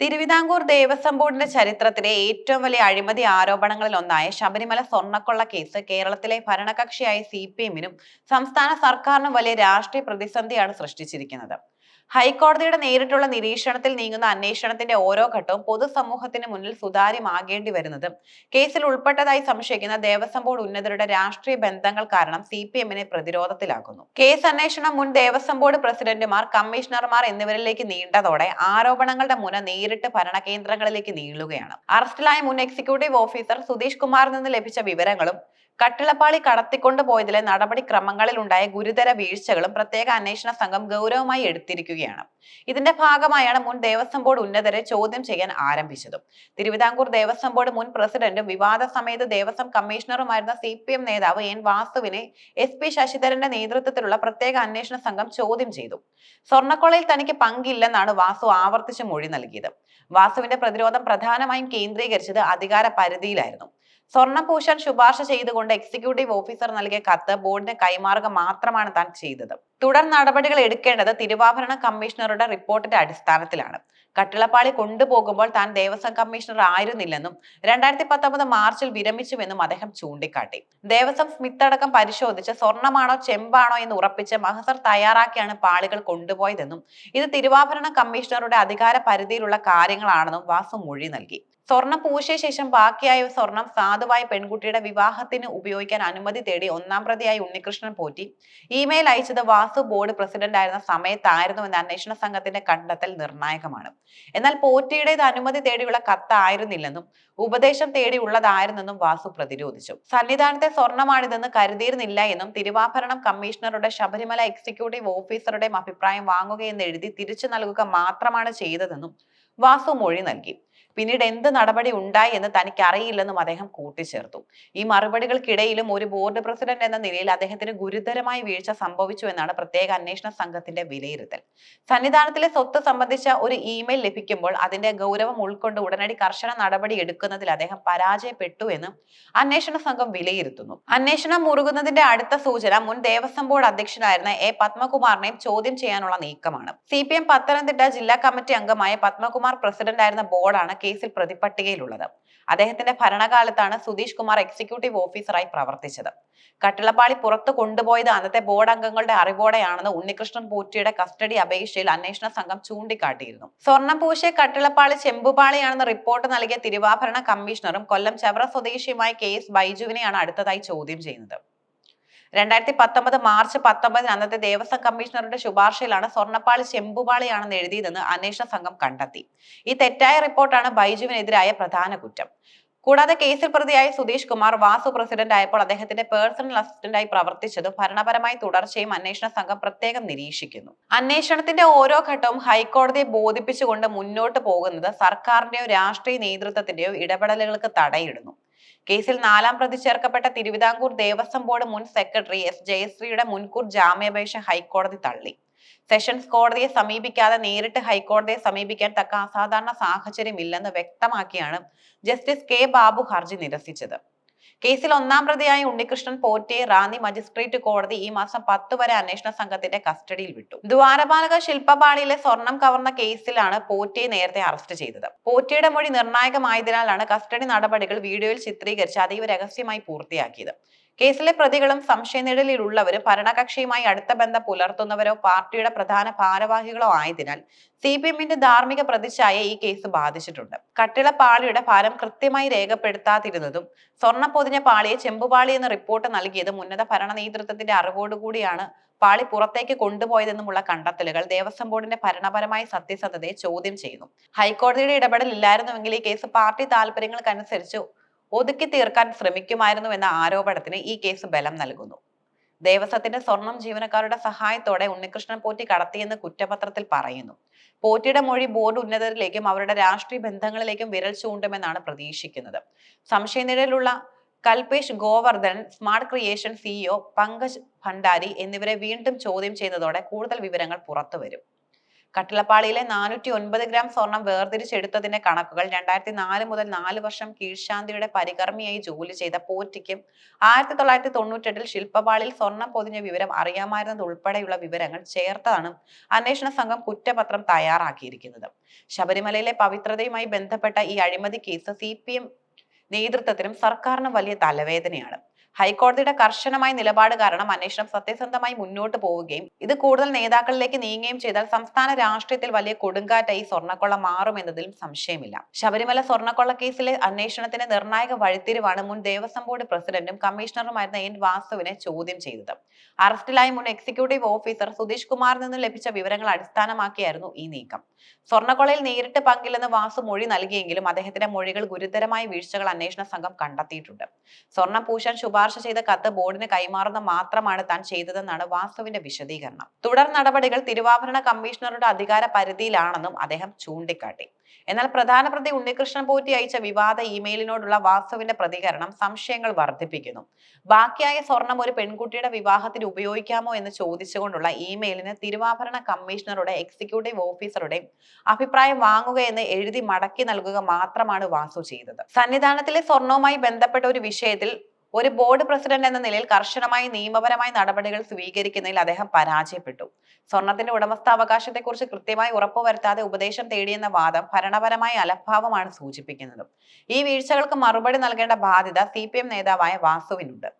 തിരുവിതാംകൂർ ദേവസ്വം ബോർഡിന്റെ ചരിത്രത്തിലെ ഏറ്റവും വലിയ അഴിമതി ആരോപണങ്ങളിൽ ഒന്നായ ശബരിമല സ്വർണക്കൊള്ള കേസ് കേരളത്തിലെ ഭരണകക്ഷിയായ സി പി എമ്മിനും സംസ്ഥാന സർക്കാരിനും വലിയ രാഷ്ട്രീയ പ്രതിസന്ധിയാണ് സൃഷ്ടിച്ചിരിക്കുന്നത്. ഹൈക്കോടതിയുടെ നേരിട്ടുള്ള നിരീക്ഷണത്തിൽ നീങ്ങുന്ന അന്വേഷണത്തിന്റെ ഓരോ ഘട്ടവും പൊതുസമൂഹത്തിന് മുന്നിൽ സുതാര്യമാകേണ്ടി വരുന്നതും. കേസിൽ ഉൾപ്പെട്ടതായി സംശയിക്കുന്ന ദേവസ്വം ബോർഡ് ഉന്നതരുടെ രാഷ്ട്രീയ ബന്ധങ്ങൾ കാരണം സി പി എമ്മിനെ പ്രതിരോധത്തിലാക്കുന്നു. കേസ് അന്വേഷണം മുൻ ദേവസ്വം ബോർഡ് പ്രസിഡന്റുമാർ കമ്മീഷണർമാർ എന്നിവരിലേക്ക് നീണ്ടതോടെ ആരോപണങ്ങളുടെ മുന നേരിട്ട് ഭരണകേന്ദ്രങ്ങളിലേക്ക് നീളുകയാണ്. അറസ്റ്റിലായ മുൻ എക്സിക്യൂട്ടീവ് ഓഫീസർ സുധീഷ് കുമാറിൽ നിന്ന് ലഭിച്ച വിവരങ്ങളും കട്ടിളപ്പാളി കടത്തിക്കൊണ്ടുപോയതിലെ നടപടിക്രമങ്ങളിൽ ഉണ്ടായ ഗുരുതര വീഴ്ചകളും പ്രത്യേക അന്വേഷണ സംഘം ഗൗരവമായി എടുത്തിരിക്കുകയാണ്. ഇതിന്റെ ഭാഗമായാണ് മുൻ ദേവസ്വം ബോർഡ് ഉന്നതരെ ചോദ്യം ചെയ്യാൻ ആരംഭിച്ചതും. തിരുവിതാംകൂർ ദേവസ്വം ബോർഡ് മുൻ പ്രസിഡന്റും വിവാദ സമയത്ത് ദേവസ്വം കമ്മീഷണറുമായിരുന്ന സി പി എം നേതാവ് എൻ വാസുവിനെ എസ് പി ശശിധരന്റെ നേതൃത്വത്തിലുള്ള പ്രത്യേക അന്വേഷണ സംഘം ചോദ്യം ചെയ്തു. സ്വർണക്കൊളയിൽ തനിക്ക് പങ്കില്ലെന്നാണ് വാസു ആവർത്തിച്ച് മൊഴി നൽകിയത്. വാസുവിന്റെ പ്രതിരോധം പ്രധാനമായും കേന്ദ്രീകരിച്ചത് അധികാര പരിധിയിലായിരുന്നു സ്വർണം പൂശാൻ ശുപാർശ ചെയ്തുകൊണ്ട് എക്സിക്യൂട്ടീവ് ഓഫീസർ നൽകിയ കത്ത് ബോർഡിന് കൈമാറുക മാത്രമാണ് താൻ ചെയ്തത്. തുടർ നടപടികൾ എടുക്കേണ്ടത് തിരുവാഭരണ കമ്മീഷണറുടെ റിപ്പോർട്ടിന്റെ അടിസ്ഥാനത്തിലാണ്. കട്ടിളപ്പാളി കൊണ്ടുപോകുമ്പോൾ താൻ ദേവസ്വം കമ്മീഷണർ ആയിരുന്നില്ലെന്നും രണ്ടായിരത്തി പത്തൊമ്പത് മാർച്ചിൽ വിരമിച്ചുവെന്നും അദ്ദേഹം ചൂണ്ടിക്കാട്ടി. ദേവസ്വം സ്മിത്ത് അടക്കം പരിശോധിച്ച് സ്വർണമാണോ ചെമ്പാണോ എന്ന് ഉറപ്പിച്ച് മഹസർ തയ്യാറാക്കിയാണ് പാളികൾ കൊണ്ടുപോയതെന്നും ഇത് തിരുവാഭരണ കമ്മീഷണറുടെ അധികാര പരിധിയിലുള്ള കാര്യങ്ങളാണെന്നും വാസു മൊഴി നൽകി. സ്വർണം പൂശിയ ശേഷം ബാക്കിയായ സ്വർണം സാധുവായ പെൺകുട്ടിയുടെ വിവാഹത്തിന് ഉപയോഗിക്കാൻ അനുമതി തേടി ഒന്നാം പ്രതിയായി ഉണ്ണികൃഷ്ണൻ പോറ്റി. ഇമെയിൽ അയച്ചത് വാസു ബോർഡ് പ്രസിഡന്റ് ആയിരുന്ന സമയത്തായിരുന്നു എന്ന അന്വേഷണ സംഘത്തിന്റെ കണ്ടെത്തൽ നിർണായകമാണ്. എന്നാൽ പോറ്റിയുടെ അനുമതി തേടിയുള്ള കത്തായിരുന്നില്ലെന്നും ഉപദേശം തേടിയുള്ളതായിരുന്നെന്നും വാസു പ്രതിരോധിച്ചു. സന്നിധാനത്തെ സ്വർണമാണിതെന്ന് കരുതിയിരുന്നില്ല എന്നും തിരുവാഭരണം കമ്മീഷണറുടെ ശബരിമല എക്സിക്യൂട്ടീവ് ഓഫീസറുടെയും അഭിപ്രായം വാങ്ങുകയെന്ന് എഴുതി തിരിച്ചു നൽകുക മാത്രമാണ് ചെയ്തതെന്നും വാസു മൊഴി നൽകി. പിന്നീട് എന്ത് നടപടി ഉണ്ടായി എന്ന് തനിക്ക് അറിയില്ലെന്നും അദ്ദേഹം കൂട്ടിച്ചേർത്തു. ഈ മറുപടികൾക്കിടയിലും ഒരു ബോർഡ് പ്രസിഡന്റ് എന്ന നിലയിൽ അദ്ദേഹത്തിന് ഗുരുതരമായ വീഴ്ച സംഭവിച്ചു എന്നാണ് പ്രത്യേക അന്വേഷണ സംഘത്തിന്റെ വിലയിരുത്തൽ. സന്നിധാനത്തിലെ സ്വത്ത് സംബന്ധിച്ച ഒരു ഇമെയിൽ ലഭിക്കുമ്പോൾ അതിന്റെ ഗൗരവം ഉൾക്കൊണ്ട് ഉടനടി കർശന നടപടി എടുക്കുന്നതിൽ അദ്ദേഹം പരാജയപ്പെട്ടു എന്നും അന്വേഷണ സംഘം വിലയിരുത്തുന്നു. അന്വേഷണം മുറുകുന്നതിന്റെ അടുത്ത സൂചന മുൻ ദേവസ്വം ബോർഡ് അധ്യക്ഷനായിരുന്ന എ പത്മകുമാറിനെയും ചോദ്യം ചെയ്യാനുള്ള നീക്കമാണ്. സി പി എം പത്തനംതിട്ട ജില്ലാ കമ്മിറ്റി അംഗമായ പത്മകുമാർ പ്രസിഡന്റ് ആയിരുന്ന ബോർഡാണ് കേസിൽ പ്രതിപട്ടികയിലുള്ളത് അദ്ദേഹത്തിന്റെ ഭരണകാലത്താണ് സുധീഷ് കുമാർ എക്സിക്യൂട്ടീവ് ഓഫീസറായി പ്രവർത്തിച്ചത്. കട്ടിളപ്പാളി പുറത്തു കൊണ്ടുപോയത് അന്നത്തെ ബോർഡ് അംഗങ്ങളുടെ അറിവോടെയാണെന്ന് ഉണ്ണികൃഷ്ണൻ പോറ്റിയുടെ കസ്റ്റഡി അപേക്ഷയിൽ അന്വേഷണ സംഘം ചൂണ്ടിക്കാട്ടിയിരുന്നു. സ്വർണം പൂശിയ കട്ടിളപ്പാളി ചെമ്പുപാളിയാണെന്ന് റിപ്പോർട്ട് നൽകിയ തിരുവാഭരണ കമ്മീഷണറും കൊല്ലം ചവറ സ്വദേശിയുമായ കെ എസ് ബൈജുവിനെയാണ് അടുത്തതായി ചോദ്യം ചെയ്യുന്നത്. രണ്ടായിരത്തി പത്തൊമ്പത് മാർച്ച് പത്തൊമ്പതിന് അന്നത്തെ ദേവസ്വം കമ്മീഷണറുടെ ശുപാർശയിലാണ് സ്വർണപ്പാളി ചെമ്പുപാളിയാണെന്ന് എഴുതിയതെന്ന് അന്വേഷണ സംഘം കണ്ടെത്തി. ഈ തെറ്റായ റിപ്പോർട്ടാണ് ബൈജുവിനെതിരായ പ്രധാന കുറ്റം. കൂടാതെ കേസിൽ പ്രതിയായ സുധീഷ് കുമാർ വാസു പ്രസിഡന്റ് ആയപ്പോൾ അദ്ദേഹത്തിന്റെ പേഴ്സണൽ അസിസ്റ്റന്റായി പ്രവർത്തിച്ചതും ഭരണപരമായി തുടർച്ചയും അന്വേഷണ സംഘം പ്രത്യേകം നിരീക്ഷിക്കുന്നു. അന്വേഷണത്തിന്റെ ഓരോ ഘട്ടവും ഹൈക്കോടതിയെ ബോധിപ്പിച്ചുകൊണ്ട് മുന്നോട്ട് പോകുന്നത് സർക്കാരിന്റെയോ രാഷ്ട്രീയ നേതൃത്വത്തിന്റെയോ ഇടപെടലുകൾക്ക് തടയിടുന്നു. കേസിൽ നാലാം പ്രതി ചേർക്കപ്പെട്ട തിരുവിതാംകൂർ ദേവസ്വം ബോർഡ് മുൻ സെക്രട്ടറി എസ് ജയശ്രീയുടെ മുൻകൂർ ജാമ്യാപേക്ഷ ഹൈക്കോടതി തള്ളി. സെഷൻസ് കോടതിയെ സമീപിക്കാതെ നേരിട്ട് ഹൈക്കോടതിയെ സമീപിക്കാൻ തക്ക അസാധാരണ സാഹചര്യമില്ലെന്ന് വ്യക്തമാക്കിയാണ് ജസ്റ്റിസ് കെ ബാബു ഹർജി നിരസിച്ചത്. കേസിൽ ഒന്നാം പ്രതിയായ ഉണ്ണികൃഷ്ണൻ പോറ്റിയെ റാന്നി മജിസ്ട്രേറ്റ് കോടതി ഈ മാസം പത്ത് വരെ അന്വേഷണ സംഘത്തിന്റെ കസ്റ്റഡിയിൽ വിട്ടു. ദ്വാരപാലക ശില്പപാളിയിലെ സ്വർണം കവർന്ന കേസിലാണ് പോറ്റിയെ നേരത്തെ അറസ്റ്റ് ചെയ്തത്. പോറ്റിയുടെ മൊഴി നിർണായകമായതിനാലാണ് കസ്റ്റഡി നടപടികൾ വീഡിയോയിൽ ചിത്രീകരിച്ച് അതീവ രഹസ്യമായി പൂർത്തിയാക്കിയത്. കേസിലെ പ്രതികളും സംശയനിഴലിലുള്ളവരും ഭരണകക്ഷിയുമായി അടുത്ത ബന്ധം പുലർത്തുന്നവരോ പാർട്ടിയുടെ പ്രധാന ഭാരവാഹികളോ ആയതിനാൽ സി പി എമ്മിന്റെ ധാർമ്മിക പ്രതിച്ഛായ ഈ കേസ് ബാധിച്ചിട്ടുണ്ട്. കട്ടിളപ്പാളിയുടെ ഭാരം കൃത്യമായി രേഖപ്പെടുത്താതിരുന്നതും സ്വർണ പൊതിഞ്ഞ പാളിയെ ചെമ്പുപാളി എന്ന റിപ്പോർട്ട് നൽകിയതും ഉന്നത ഭരണ നേതൃത്വത്തിന്റെ അറിവോടുകൂടിയാണ് പാളി പുറത്തേക്ക് കൊണ്ടുപോയതെന്നുമുള്ള കണ്ടെത്തലുകൾ ദേവസ്വം ബോർഡിന്റെ ഭരണപരമായ സത്യസന്ധതയെ ചോദ്യം ചെയ്യുന്നു. ഹൈക്കോടതിയുടെ ഇടപെടൽ ഇല്ലായിരുന്നുവെങ്കിൽ ഈ കേസ് പാർട്ടി താല്പര്യങ്ങൾക്കനുസരിച്ച് ഒതുക്കി തീർക്കാൻ ശ്രമിക്കുമായിരുന്നു എന്ന ആരോപണത്തിന് ഈ കേസ് ബലം നൽകുന്നു. ദേവസ്വത്തിന്റെ സ്വർണം ജീവനക്കാരുടെ സഹായത്തോടെ ഉണ്ണികൃഷ്ണൻ പോറ്റി കടത്തിയെന്ന് കുറ്റപത്രത്തിൽ പറയുന്നു. പോറ്റിയുടെ മൊഴി ബോർഡ് ഉന്നതരിലേക്കും അവരുടെ രാഷ്ട്രീയ ബന്ധങ്ങളിലേക്കും വിരൽ ചൂണ്ടുമെന്നാണ് പ്രതീക്ഷിക്കുന്നത്. സംശയനിഴലുള്ള Kalpesh Govardhan smart creation CEO Pankaj Bhandari എന്നിവരെ വീണ്ടും ചോദ്യം ചെയ്യുന്നതോടെ കൂടുതൽ വിവരങ്ങൾ പുറത്തുവരും. കട്ടിളപ്പാളിയിലെ നാനൂറ്റി ഒൻപത് ഗ്രാം സ്വർണം വേർതിരിച്ചെടുത്തതിന്റെ കണക്കുകൾ രണ്ടായിരത്തി നാല് മുതൽ നാല് വർഷം കീഴ്ശാന്തിയുടെ പരികർമ്മിയായി ജോലി ചെയ്ത പോറ്റിക്കും ആയിരത്തി തൊള്ളായിരത്തി തൊണ്ണൂറ്റെട്ടിൽ ശില്പപാളിയിൽ സ്വർണം പൊതിഞ്ഞ വിവരം അറിയാമായിരുന്നത് ഉൾപ്പെടെയുള്ള വിവരങ്ങൾ ചേർത്താണ് അന്വേഷണ സംഘം കുറ്റപത്രം തയ്യാറാക്കിയിരിക്കുന്നത്. ശബരിമലയിലെ പവിത്രതയുമായി ബന്ധപ്പെട്ട ഈ അഴിമതി കേസ് സി നേതൃത്വത്തിനും സർക്കാരിനും വലിയ തലവേദനയാണ്. ഹൈക്കോടതിയുടെ കർശനമായ നിലപാട് കാരണം അന്വേഷണം സത്യസന്ധമായി മുന്നോട്ട് പോവുകയും ഇത് കൂടുതൽ നേതാക്കളിലേക്ക് നീങ്ങുകയും ചെയ്താൽ സംസ്ഥാന രാഷ്ട്രീയത്തിൽ വലിയ കൊടുങ്കാറ്റായി സ്വർണക്കൊള്ള മാറുമെന്നതിലും സംശയമില്ല. ശബരിമല സ്വർണക്കൊള്ള കേസിലെ അന്വേഷണത്തിന് നിർണായക വഴിത്തിരിവാണ് മുൻ ദേവസ്വം ബോർഡ് പ്രസിഡന്റും കമ്മീഷണറുമായിരുന്ന എൻ വാസുവിനെ ചോദ്യം ചെയ്തത്. അറസ്റ്റിലായ മുൻ എക്സിക്യൂട്ടീവ് ഓഫീസർ സുധീഷ് കുമാറിൽ നിന്ന് ലഭിച്ച വിവരങ്ങൾ അടിസ്ഥാനമാക്കിയായിരുന്നു ഈ നീക്കം. സ്വർണക്കൊളയിൽ നേരിട്ട് പങ്കില്ലെന്ന് വാസു മൊഴി നൽകിയെങ്കിലും അദ്ദേഹത്തിന്റെ മൊഴികൾ ഗുരുതരമായ വീഴ്ചകൾ അന്വേഷണ സംഘം കണ്ടെത്തിയിട്ടുണ്ട്. സ്വർണം പൂശാൻ ചെയ്ത കത്ത് ബോർഡിന് കൈമാറുന്ന മാത്രമാണ് താൻ ചെയ്തതെന്നാണ് വാസുവിന്റെ വിശദീകരണം. തുടർ നടപടികൾ തിരുവാഭരണ കമ്മീഷണറുടെ അധികാര പരിധിയിലാണെന്നും അദ്ദേഹം ചൂണ്ടിക്കാട്ടി. എന്നാൽ പ്രധാന പ്രതി ഉണ്ണികൃഷ്ണൻ പോറ്റി അയച്ച വിവാദ ഇമെയിലിനോടുള്ള വാസുവിന്റെ പ്രതികരണം സംശയങ്ങൾ വർദ്ധിപ്പിക്കുന്നു. ബാക്കിയായ സ്വർണം ഒരു പെൺകുട്ടിയുടെ വിവാഹത്തിന് ഉപയോഗിക്കാമോ എന്ന് ചോദിച്ചുകൊണ്ടുള്ള ഇമെയിലിന് തിരുവാഭരണ കമ്മീഷണറുടെ എക്സിക്യൂട്ടീവ് ഓഫീസറുടെ അഭിപ്രായം വാങ്ങുകയെന്ന് എഴുതി മടക്കി നൽകുക മാത്രമാണ് വാസു ചെയ്തത്. സന്നിധാനത്തിലെ സ്വർണവുമായി ബന്ധപ്പെട്ട ഒരു വിഷയത്തിൽ ഒരു ബോർഡ് പ്രസിഡന്റ് എന്ന നിലയിൽ കർശനമായി നിയമപരമായ നടപടികൾ സ്വീകരിക്കുന്നതിൽ അദ്ദേഹം പരാജയപ്പെട്ടു. സ്വർണത്തിന്റെ ഉടമസ്ഥാവകാശത്തെക്കുറിച്ച് കൃത്യമായി ഉറപ്പുവരുത്താതെ ഉപദേശം തേടിയെന്ന വാദം ഭരണപരമായ അലഭാവമാണ് സൂചിപ്പിക്കുന്നത്. ഈ വീഴ്ചകൾക്ക് മറുപടി നൽകേണ്ട ബാധ്യത സി നേതാവായ വാസുവിനുണ്ട്.